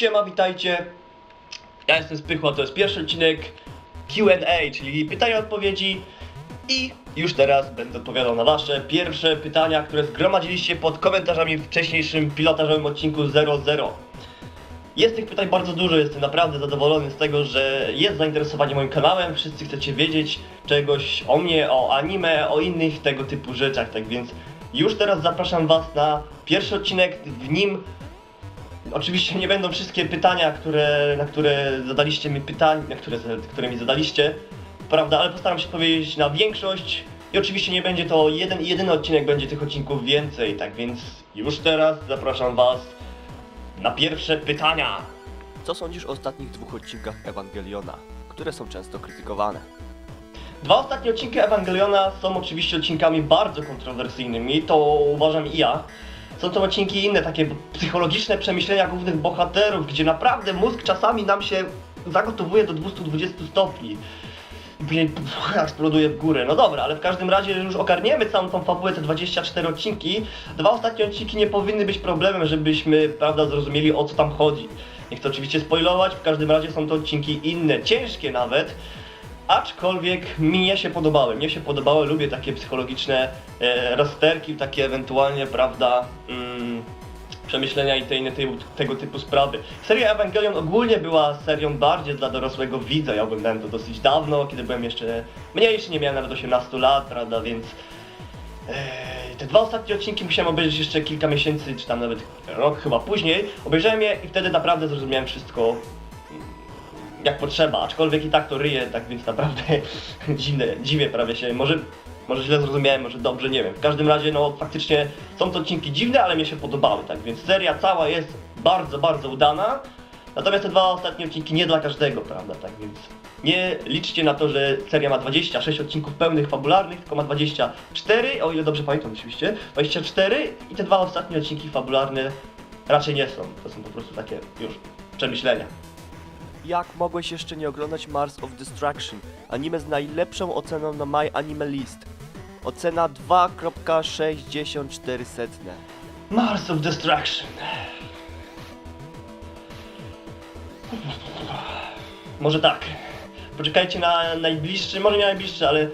Siema, witajcie. Ja jestem Spychło, to jest pierwszy odcinek Q&A, czyli pytania odpowiedzi i już teraz będę odpowiadał na wasze pierwsze pytania, które zgromadziliście pod komentarzami w wcześniejszym pilotażowym odcinku 00. Jest tych pytań bardzo dużo, jestem naprawdę zadowolony z tego, że jest zainteresowanie moim kanałem, wszyscy chcecie wiedzieć czegoś o mnie, o anime, o innych tego typu rzeczach, tak więc już teraz zapraszam was na pierwszy odcinek, w nim Oczywiście nie będą wszystkie pytania, które, na które zadaliście mi pytań, na które, które mi zadaliście, prawda, ale postaram się powiedzieć na większość i oczywiście nie będzie to jeden i jedyny odcinek, będzie tych odcinków więcej, tak więc już teraz zapraszam was na pierwsze pytania. Co sądzisz o ostatnich dwóch odcinkach Ewangeliona, które są często krytykowane? Dwa ostatnie odcinki Ewangeliona są oczywiście odcinkami bardzo kontrowersyjnymi, to uważam i ja. Są to odcinki inne, takie psychologiczne przemyślenia głównych bohaterów, gdzie naprawdę mózg czasami nam się zagotowuje do 220 stopni. I później eksploduje w górę. No dobra, ale w każdym razie już ogarniemy całą tą fabułę, te 24 odcinki. Dwa ostatnie odcinki nie powinny być problemem, żebyśmy, prawda, zrozumieli o co tam chodzi. Nie chcę oczywiście spoilować, w każdym razie są to odcinki inne, ciężkie nawet. Aczkolwiek mnie się podobały, mnie się podobały, lubię takie psychologiczne e, rozterki, takie ewentualnie, prawda, mm, przemyślenia i te inne te, tego typu sprawy. Seria Evangelion ogólnie była serią bardziej dla dorosłego widza, ja oglądałem to dosyć dawno, kiedy byłem jeszcze mniejszy, nie miałem nawet 18 lat, prawda, więc e, te dwa ostatnie odcinki musiałem obejrzeć jeszcze kilka miesięcy, czy tam nawet rok chyba później. Obejrzałem je i wtedy naprawdę zrozumiałem wszystko jak potrzeba, aczkolwiek i tak to ryje, tak więc naprawdę dziwne, dziwię prawie się, może, może źle zrozumiałem, może dobrze, nie wiem. W każdym razie, no faktycznie są to odcinki dziwne, ale mnie się podobały, tak więc seria cała jest bardzo, bardzo udana. Natomiast te dwa ostatnie odcinki nie dla każdego, prawda, tak więc nie liczcie na to, że seria ma 26 odcinków pełnych, fabularnych, tylko ma 24, o ile dobrze pamiętam oczywiście, 24 i te dwa ostatnie odcinki fabularne raczej nie są, to są po prostu takie już przemyślenia. Jak mogłeś jeszcze nie oglądać Mars of Destruction, anime z najlepszą oceną na My Anime List? Ocena 2.64. Mars of Destruction. Może tak. Poczekajcie na najbliższy, może nie najbliższy, ale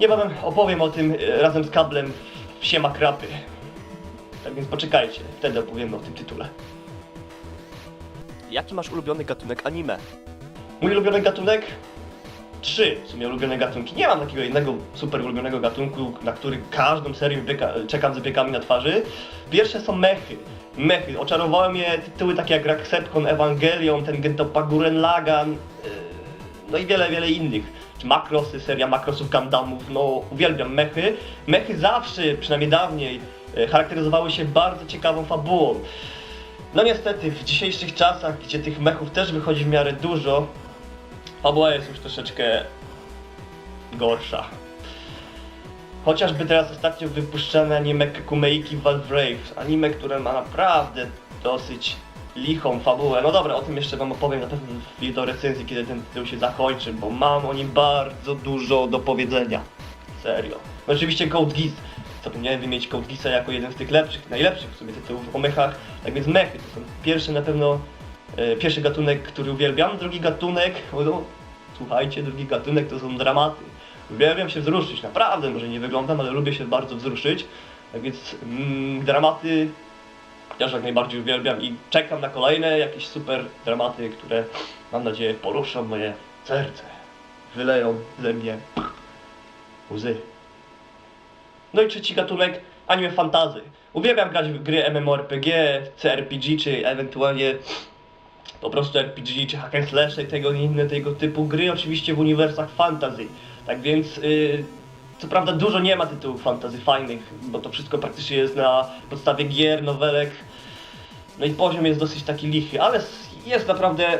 niebawem opowiem o tym e, razem z kablem w Siema Krapy. Tak więc poczekajcie, wtedy opowiemy o tym tytule. Jaki masz ulubiony gatunek anime? Mój ulubiony gatunek? Trzy w sumie ulubione gatunki. Nie mam takiego jednego super ulubionego gatunku, na który każdą serię czekam z wypiekami na twarzy. Pierwsze są mechy. Mechy. Oczarowały mnie tytuły takie jak Raksepcon, Evangelion, ten Gentopa Guren Lagan, yy, no i wiele, wiele innych. Czy Makrosy, seria Makrosów Gundamów, no uwielbiam mechy. Mechy zawsze, przynajmniej dawniej, yy, charakteryzowały się bardzo ciekawą fabułą. No niestety, w dzisiejszych czasach, gdzie tych mechów też wychodzi w miarę dużo, fabuła jest już troszeczkę gorsza. Chociażby teraz ostatnio wypuszczane anime Kumeiki Valvrave, anime, które ma naprawdę dosyć lichą fabułę. No dobra, o tym jeszcze wam opowiem na pewno video recenzji, kiedy ten tytuł się zakończy, bo mam o nim bardzo dużo do powiedzenia. Serio. No oczywiście Code Geass. Zapomniałem wymienić Geassa jako jeden z tych lepszych, najlepszych w sumie tytułów o mechach. Tak więc mechy to są pierwsze na pewno, e, pierwszy gatunek, który uwielbiam. Drugi gatunek, o, no, słuchajcie, drugi gatunek to są dramaty. Uwielbiam się wzruszyć, naprawdę, może nie wyglądam, ale lubię się bardzo wzruszyć. Tak więc mm, dramaty też jak najbardziej uwielbiam i czekam na kolejne jakieś super dramaty, które mam nadzieję poruszą moje serce. Wyleją ze mnie łzy. No i trzeci gatunek anime fantazy. Uwielbiam grać w gry MMORPG, CRPG, czy ewentualnie po prostu RPG, czy hack and slash, tego i inne tego typu gry, oczywiście w uniwersach fantasy. Tak więc, yy, co prawda dużo nie ma tytułów fantasy fajnych, bo to wszystko praktycznie jest na podstawie gier, nowelek. No i poziom jest dosyć taki lichy, ale jest naprawdę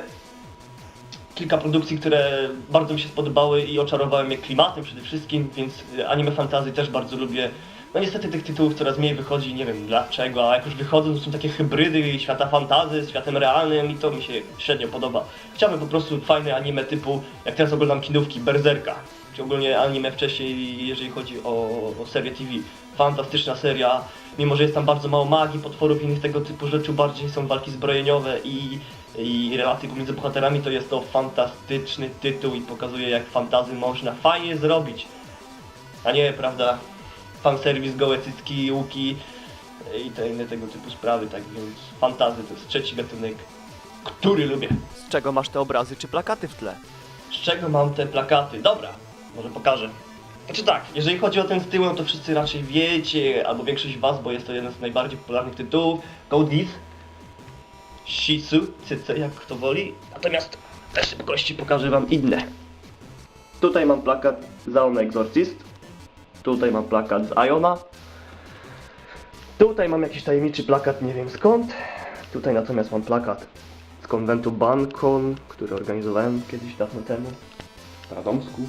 kilka produkcji, które bardzo mi się spodobały i oczarowały mnie klimatem przede wszystkim, więc y, anime fantasy też bardzo lubię. No niestety tych tytułów coraz mniej wychodzi, nie wiem dlaczego, a jak już wychodzą, to są takie hybrydy świata fantazy z światem realnym i to mi się średnio podoba. Chciałbym po prostu fajne anime typu, jak teraz oglądam kinówki, Berserka, czy ogólnie anime wcześniej, jeżeli chodzi o, o serię TV. Fantastyczna seria. Mimo, że jest tam bardzo mało magii, potworów i innych tego typu rzeczy, bardziej są walki zbrojeniowe i, i relacje pomiędzy bohaterami, to jest to fantastyczny tytuł i pokazuje jak fantazy można fajnie zrobić. A nie, prawda, fanserwis, gołe cycki, łuki i te inne tego typu sprawy, tak więc fantazy to jest trzeci gatunek, który lubię. Z czego masz te obrazy czy plakaty w tle? Z czego mam te plakaty? Dobra, może pokażę. Znaczy tak, jeżeli chodzi o ten z tyłem, to wszyscy raczej wiecie, albo większość was, bo jest to jeden z najbardziej popularnych tytułów. Code Geass, Shisu, Cyce, jak kto woli. Natomiast na szybkości pokażę wam inne. Tutaj mam plakat z Aona Exorcist. Tutaj mam plakat z Iona. Tutaj mam jakiś tajemniczy plakat, nie wiem skąd. Tutaj natomiast mam plakat z konwentu Bancon, który organizowałem kiedyś dawno temu w Radomsku.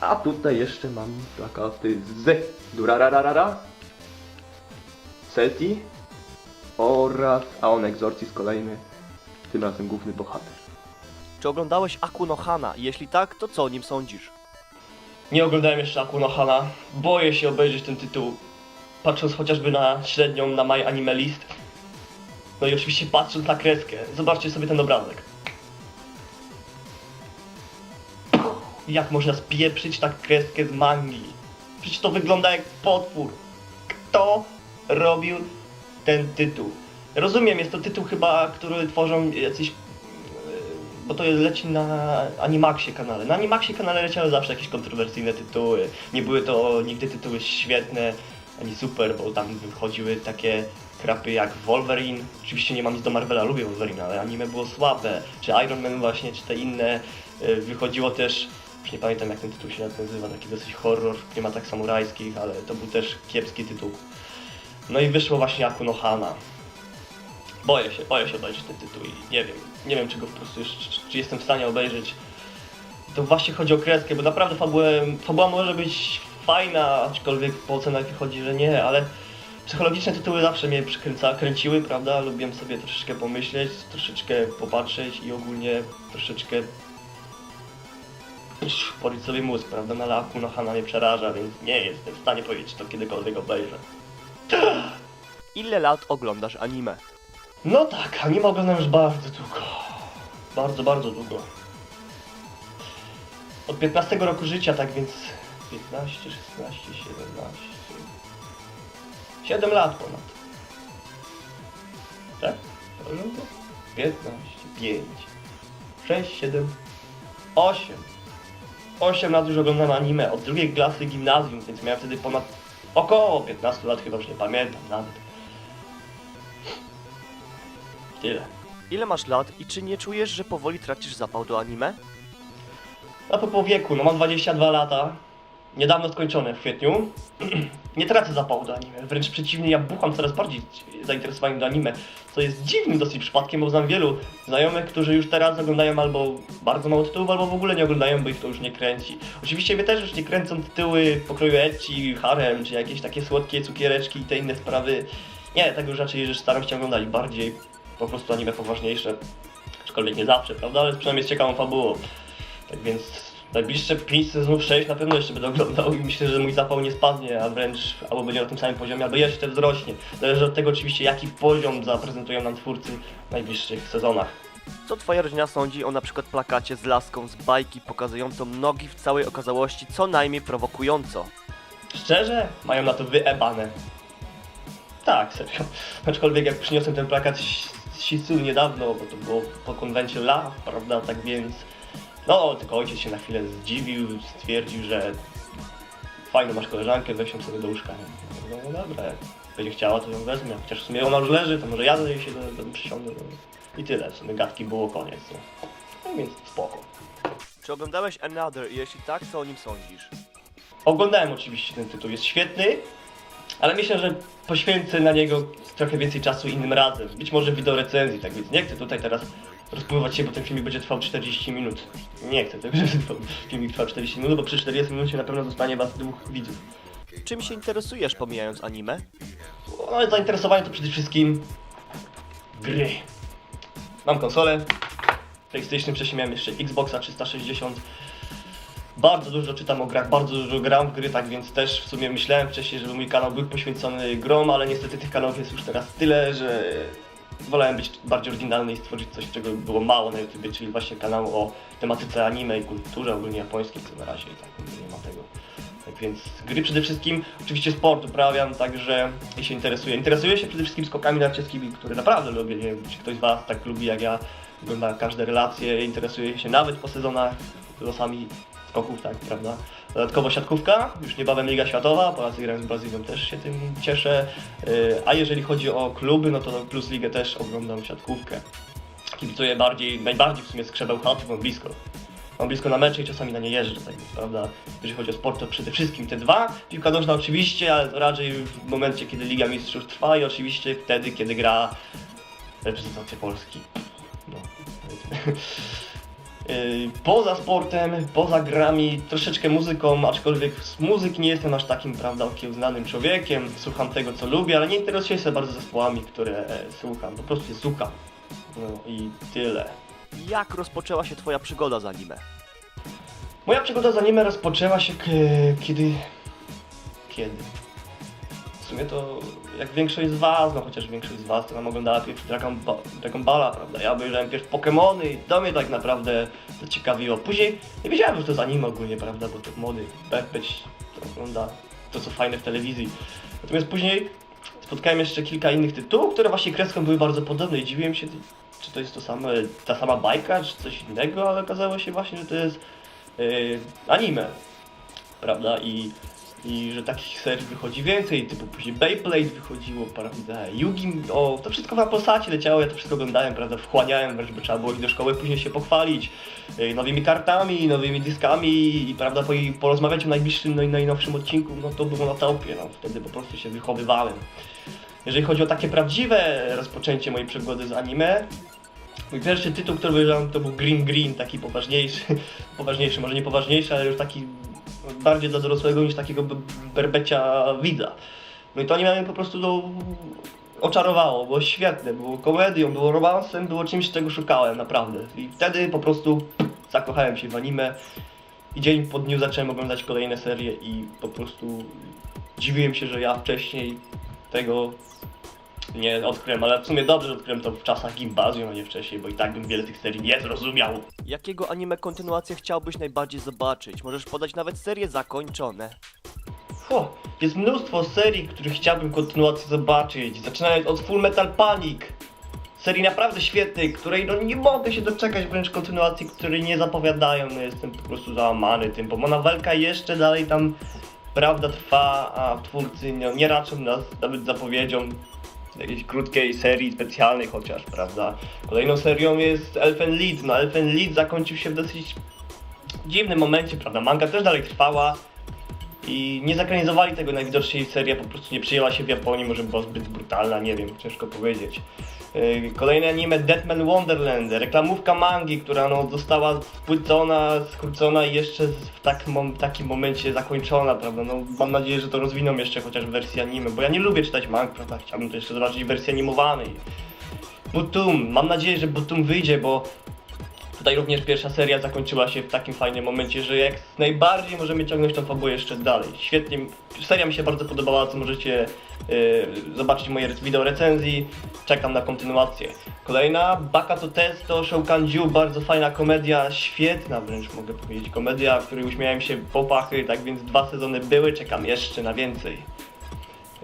A tutaj jeszcze mam plakaty z Durararara, Seti oraz Aon Exorcist kolejny, tym razem główny bohater. Czy oglądałeś Akuno Hana? Jeśli tak, to co o nim sądzisz? Nie oglądałem jeszcze Akuno Hana. Boję się obejrzeć ten tytuł. Patrząc chociażby na średnią na My Anime List. No i oczywiście patrząc na kreskę. Zobaczcie sobie ten obrazek. Jak można spieprzyć tak kreskę z mangi? Przecież to wygląda jak potwór. Kto robił ten tytuł? Rozumiem, jest to tytuł chyba, który tworzą jacyś e, bo to leci na Animaxie kanale. Na Animaxie kanale leciały zawsze jakieś kontrowersyjne tytuły. Nie były to nigdy tytuły świetne, ani super, bo tam wychodziły takie krapy jak Wolverine. Oczywiście nie mam nic do Marvela, lubię Wolverine, ale anime było słabe. Czy Iron Man właśnie, czy te inne. Y, Wychodziło też, już nie pamiętam jak ten tytuł się nazywa, taki dosyć horror w klimatach samurajskich, ale to był też kiepski tytuł. No i wyszło właśnie Akuno Hana. Boję się, boję się obejrzeć ten tytuł i nie wiem, nie wiem czy go po prostu jeszcze, czy, jestem w stanie obejrzeć. To właśnie chodzi o kreskę, bo naprawdę fabuła, fabuła może być fajna, aczkolwiek po ocenach wychodzi, że nie, ale psychologiczne tytuły zawsze mnie przykręca, kręciły, prawda? Lubiłem sobie troszeczkę pomyśleć, troszeczkę popatrzeć i ogólnie troszeczkę porić sobie mózg, prawda? Na laku, no Hana mnie przeraża, więc nie jestem w stanie powiedzieć, to kiedykolwiek obejrzę. Ile lat oglądasz anime? No tak, anime oglądam już bardzo długo. Bardzo, bardzo długo. Od 15 roku życia, tak więc 15, 16, 17. 7 lat ponad. Tak? Dobrze mówię? 15, 5, 6, 7, 8. 8 lat już oglądam anime. Od drugiej klasy gimnazjum, więc miałem wtedy ponad około 15 lat, chyba już nie pamiętam nawet. Tyle. Ile masz lat i czy nie czujesz, że powoli tracisz zapał do anime? A po wieku, no mam 22 lata. Niedawno skończone w kwietniu. Nie tracę zapału do anime. Wręcz przeciwnie, ja bucham coraz bardziej zainteresowaniem do anime. Co jest dziwnym dosyć przypadkiem, bo znam wielu znajomych, którzy już teraz oglądają albo bardzo mało tytułów, albo w ogóle nie oglądają, bo ich to już nie kręci. Oczywiście mnie też już nie kręcą tytuły pokroju ecchi, harem, czy jakieś takie słodkie cukiereczki i te inne sprawy. Nie, tego już raczej że staram się oglądać bardziej po prostu anime poważniejsze. Aczkolwiek nie zawsze, prawda? Ale przynajmniej z ciekawą fabułą. Tak więc najbliższe 5 sezonów 6 na pewno jeszcze będę oglądał i myślę, że mój zapał nie spadnie, a wręcz albo będzie na tym samym poziomie, albo jeszcze wzrośnie. Zależy od tego oczywiście jaki poziom zaprezentują nam twórcy w najbliższych sezonach. Co twoja rodzina sądzi o na przykład plakacie z laską z bajki pokazującą nogi w całej okazałości co najmniej prowokująco? Szczerze, mają na to wyebane. Tak, serio. Aczkolwiek jak przyniosłem ten plakat z Shisu niedawno, bo to było po konwencie Love, prawda, tak więc... No, tylko ojciec się na chwilę zdziwił, stwierdził, że fajną masz koleżankę, weź ją sobie do łóżka. No, no dobra, jak będzie chciała, to ją wezmę. Chociaż w sumie ona już leży, to może ja do niej się do, do przysiądę. No. I tyle, w sumie gadki było koniec. No, no więc spoko. Czy oglądałeś Another i jeśli tak, co o nim sądzisz? Oglądałem oczywiście ten tytuł, jest świetny, ale myślę, że poświęcę na niego trochę więcej czasu innym razem. Być może wideo recenzji, tak więc nie chcę tutaj teraz rozpływać się, bo ten filmik będzie trwał 40 minut. Nie chcę tego, żeby ten filmik trwał 40 minut, bo przy 40 minucie na pewno zostanie was dwóch widzów. Czym się interesujesz pomijając anime? No, zainteresowanie to przede wszystkim gry. Mam konsolę, PlayStation, wcześniej miałem jeszcze Xboxa 360. Bardzo dużo czytam o grach, bardzo dużo gram w gry, tak więc też w sumie myślałem wcześniej, żeby mój kanał był poświęcony grom, ale niestety tych kanałów jest już teraz tyle, że wolałem być bardziej oryginalny i stworzyć coś, czego było mało na YouTube, czyli właśnie kanał o tematyce anime i kulturze ogólnie japońskiej, co na razie i tak nie ma tego. Tak więc gry przede wszystkim, oczywiście sport uprawiam, także się interesuję. Interesuję się przede wszystkim skokami narciarskimi, które naprawdę lubię. Nie wiem, czy ktoś z Was tak lubi jak ja, ogląda każde relacje, interesuje się nawet po sezonach losami skoków, tak, prawda? Dodatkowo siatkówka, już niebawem Liga Światowa, Polacy grają z Brazylią, też się tym cieszę. Yy, A jeżeli chodzi o kluby, no to Plus Ligę też oglądam siatkówkę. Kibicuję bardziej, najbardziej w sumie skrzebeł chaty, mam blisko. Mam blisko na mecze i czasami na nie jeżdżę, tak prawda? Jeżeli chodzi o sport, to przede wszystkim te dwa. Piłka nożna oczywiście, ale to raczej w momencie, kiedy Liga Mistrzów trwa i oczywiście wtedy, kiedy gra reprezentacja Polski. No, Poza sportem, poza grami, troszeczkę muzyką, aczkolwiek z muzyki nie jestem aż takim, prawda, okiełznanym człowiekiem. Słucham tego, co lubię, ale nie interesuję się bardzo zespołami, które e, słucham. Po prostu je słucham. No i tyle. Jak rozpoczęła się twoja przygoda z anime? Moja przygoda z anime rozpoczęła się kiedy... Kiedy? Sumie to jak większość z was, no chociaż większość z was to nam oglądała pierwszy Dragon, ba- Dragon Balla, prawda? Ja obejrzałem pierwszy Pokémony i to mnie tak naprawdę zaciekawiło. Później nie wiedziałem, że to jest anime ogólnie, prawda? Bo to młody Berpeć to ogląda to co fajne w telewizji. Natomiast później spotkałem jeszcze kilka innych tytułów, które właśnie kreską były bardzo podobne i dziwiłem się, czy to jest to same, ta sama bajka, czy coś innego, ale okazało się właśnie, że to jest yy, anime, prawda? I, I że takich serii wychodzi więcej, typu później Beyblade wychodziło, prawda? Yugi, o, to wszystko na Polsacie leciało, ja to wszystko oglądałem, prawda? Wchłaniałem, wręcz by trzeba było iść do szkoły później się pochwalić yy, nowymi kartami, nowymi dyskami i prawda, po, porozmawiać o najbliższym, no najnowszym odcinku, no to było na topie, no wtedy po prostu się wychowywałem. Jeżeli chodzi o takie prawdziwe rozpoczęcie mojej przygody z anime, Mój pierwszy tytuł, który wybrałem, to był Green Green, taki poważniejszy, poważniejszy, może nie poważniejszy, ale już taki bardziej dla dorosłego niż takiego berbecia widza. No i to anime mnie po prostu do... oczarowało, było świetne, było komedią, było romansem, było czymś, czego szukałem, naprawdę. I wtedy po prostu zakochałem się w anime i dzień po dniu zacząłem oglądać kolejne serie i po prostu dziwiłem się, że ja wcześniej tego nie odkryłem, ale w sumie dobrze że odkryłem to w czasach gimnazjum, a nie wcześniej, bo i tak bym wiele tych serii nie zrozumiał. Jakiego anime kontynuację chciałbyś najbardziej zobaczyć? Możesz podać nawet serie zakończone. O, jest mnóstwo serii, których chciałbym kontynuację zobaczyć, zaczynając od Full Metal Panic. Serii naprawdę świetnej, której no nie mogę się doczekać wręcz kontynuacji, której nie zapowiadają, no jestem po prostu załamany tym, bo Monawelka jeszcze dalej tam prawda trwa, a twórcy no, nie raczą nas nawet zapowiedzią jakiejś krótkiej serii specjalnej chociaż, prawda. Kolejną serią jest Elfen Lied, no Elfen Lied zakończył się w dosyć dziwnym momencie, prawda, manga też dalej trwała, i nie zakranizowali tego najwidoczniej seria po prostu nie przyjęła się w Japonii, może była zbyt brutalna, nie wiem, ciężko powiedzieć. Yy, Kolejne anime Deadman Wonderland, reklamówka mangi, która no, została spłycona, skrócona i jeszcze w takim, mom- takim momencie zakończona, prawda? No, mam nadzieję, że to rozwiną jeszcze chociaż w wersji anime, bo ja nie lubię czytać mang, prawda? Chciałbym to jeszcze zobaczyć w wersji animowanej. Butum, mam nadzieję, że Butum wyjdzie, bo Tutaj również pierwsza seria zakończyła się w takim fajnym momencie, że jak najbardziej możemy ciągnąć tą fabułę jeszcze dalej. Świetnie, seria mi się bardzo podobała, co możecie yy, zobaczyć w mojej wideo recenzji. Czekam na kontynuację. Kolejna, Baka to Testo, Shoukanju, bardzo fajna komedia, świetna wręcz mogę powiedzieć, komedia, w której uśmiałem się po pachy, tak więc dwa sezony były, czekam jeszcze na więcej.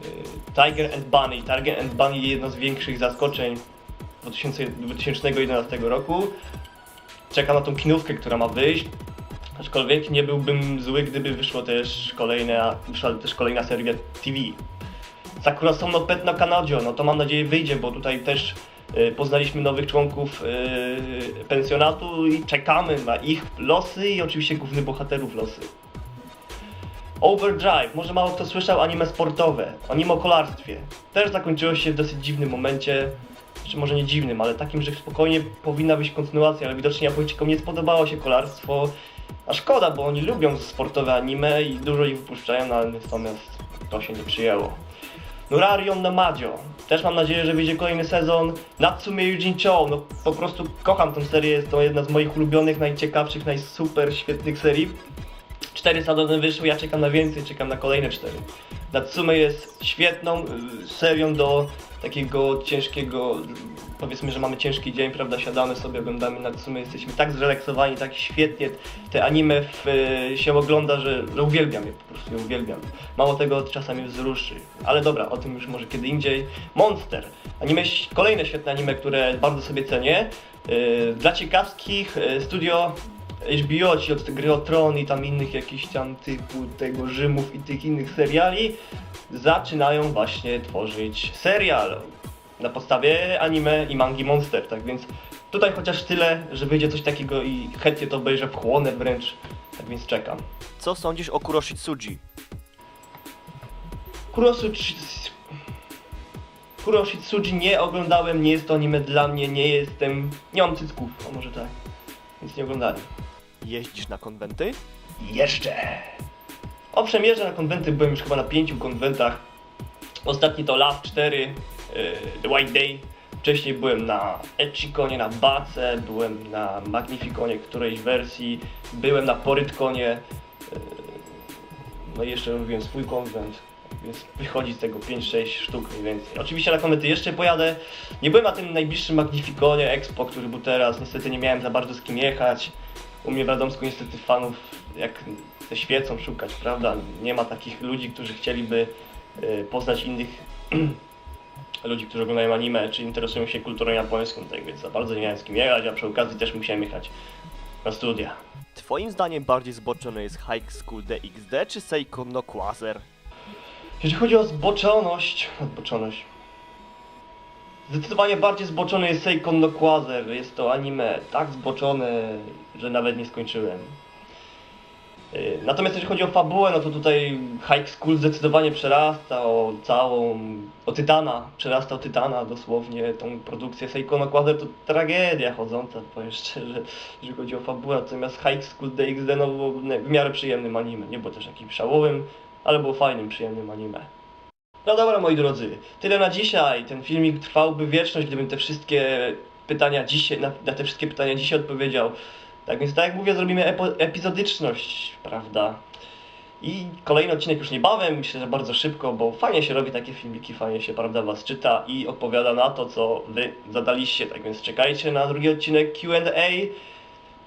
Yy, Tiger and Bunny, Tiger and Bunny jedno z większych zaskoczeń 2000, 2011 roku. Czekam na tą kinówkę, która ma wyjść. Aczkolwiek nie byłbym zły, gdyby wyszło też kolejna, wyszła też kolejna seria TV. Sakura Sono Pet na Kanadio, no to mam nadzieję wyjdzie, bo tutaj też y, poznaliśmy nowych członków y, pensjonatu i czekamy na ich losy i oczywiście głównych bohaterów losy. Overdrive, może mało kto słyszał, anime sportowe, anime o kolarstwie. Też zakończyło się w dosyć dziwnym momencie, czy może nie dziwnym, ale takim, że spokojnie powinna być kontynuacja, ale widocznie Japończykom nie spodobało się kolarstwo. A szkoda, bo oni lubią sportowe anime i dużo ich wypuszczają, no, ale natomiast to się nie przyjęło. Nurarion no Majo. Też mam nadzieję, że wyjdzie kolejny sezon. Natsume Yujin Cho. No po prostu kocham tę serię, jest to jedna z moich ulubionych, najciekawszych, najsuper świetnych serii. Cztery sezony wyszły, ja czekam na więcej, czekam na kolejne cztery. Natsume jest świetną y, serią do takiego ciężkiego, powiedzmy, że mamy ciężki dzień, prawda, siadamy sobie, oglądamy Natsume, jesteśmy tak zrelaksowani, tak świetnie te anime w, y, się ogląda, że, że uwielbiam je, po prostu je uwielbiam. Mało tego, czasami wzruszy, ale dobra, o tym już może kiedy indziej. Monster, anime, kolejne świetne anime, które bardzo sobie cenię. Y, Dla ciekawskich y, studio HBO, ci od gry o Tron i tam innych jakichś tam typu tego Rzymów i tych innych seriali zaczynają właśnie tworzyć serial na podstawie anime i mangi Monster, tak więc tutaj chociaż tyle, że wyjdzie coś takiego i chętnie to obejrzę, wchłonę wręcz, tak więc czekam. Co sądzisz o Kuroshitsuji? Kuroshitsuji Kuroshitsuji nie oglądałem, nie jest to anime dla mnie, nie jestem, nie mam cycków, a może tak, więc nie oglądałem. Jeździsz na konwenty? Jeszcze. Owszem, jeżdżę na konwenty, byłem już chyba na pięciu konwentach. Ostatni to Love 4, yy, The White Day. Wcześniej byłem na Echikonie, na Bace, byłem na Magnificonie którejś wersji, byłem na Porytkonie. Yy, no i jeszcze robiłem swój konwent, więc wychodzi z tego 5-6 sztuk mniej więcej. Oczywiście na konwenty jeszcze pojadę. Nie byłem na tym najbliższym Magnificonie Expo, który był teraz. Niestety nie miałem za bardzo z kim jechać. U mnie w Radomsku niestety fanów jak ze świecą szukać, prawda? Nie ma takich ludzi, którzy chcieliby y, poznać innych ludzi, którzy oglądają anime, czy interesują się kulturą japońską, tak więc za bardzo nie miałem z kim jechać, a przy okazji też musiałem jechać na studia. Twoim zdaniem bardziej zboczony jest High School DxD czy Seiko no Quasar? Jeżeli chodzi o zboczoność, zboczoność. Zdecydowanie bardziej zboczony jest Seikon no Quasar. Jest to anime tak zboczone, że nawet nie skończyłem. Yy, Natomiast jeżeli chodzi o fabułę, no to tutaj High School zdecydowanie przerasta o całą, o Tytana, przerasta o Tytana dosłownie, tą produkcję Seiko no Quasar to tragedia chodząca, powiem szczerze, jeżeli chodzi o fabułę, natomiast High School DxD no w miarę przyjemnym anime, nie było też jakimś szałowym, ale było fajnym, przyjemnym anime. No dobra, moi drodzy, tyle na dzisiaj. Ten filmik trwałby wieczność, gdybym te wszystkie pytania dzisiaj, na, na te wszystkie pytania dzisiaj odpowiedział. Tak więc, tak jak mówię, zrobimy epizodyczność, prawda? I kolejny odcinek już niebawem, myślę, że bardzo szybko, bo fajnie się robi takie filmiki, fajnie się, prawda, was czyta i odpowiada na to, co wy zadaliście. Tak więc czekajcie na drugi odcinek Q&A.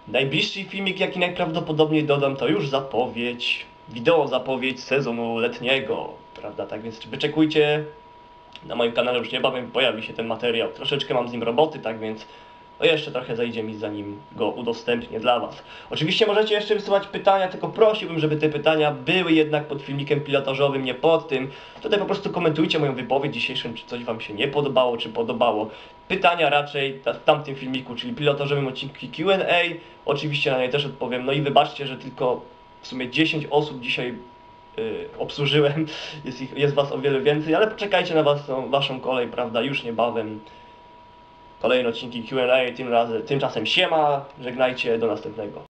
Najbliższy filmik, jaki najprawdopodobniej dodam, to już zapowiedź, wideo zapowiedź sezonu letniego, prawda? Tak więc wyczekujcie. Na moim kanale już niebawem pojawi się ten materiał. Troszeczkę mam z nim roboty, tak więc no jeszcze trochę zajdzie mi zanim go udostępnię dla Was. Oczywiście możecie jeszcze wysyłać pytania, tylko prosiłbym, żeby te pytania były jednak pod filmikiem pilotażowym, nie pod tym. Tutaj po prostu komentujcie moją wypowiedź dzisiejszą, czy coś Wam się nie podobało, czy podobało. Pytania raczej w tamtym filmiku, czyli pilotażowym odcinku Q&A. Oczywiście na nie też odpowiem. No i wybaczcie, że tylko w sumie 10 osób dzisiaj y, obsłużyłem. Jest, ich, jest Was o wiele więcej, ale poczekajcie na was, Waszą kolej, prawda, już niebawem. Kolejne odcinki Q&A, tym razem, tymczasem siema, żegnajcie, do następnego.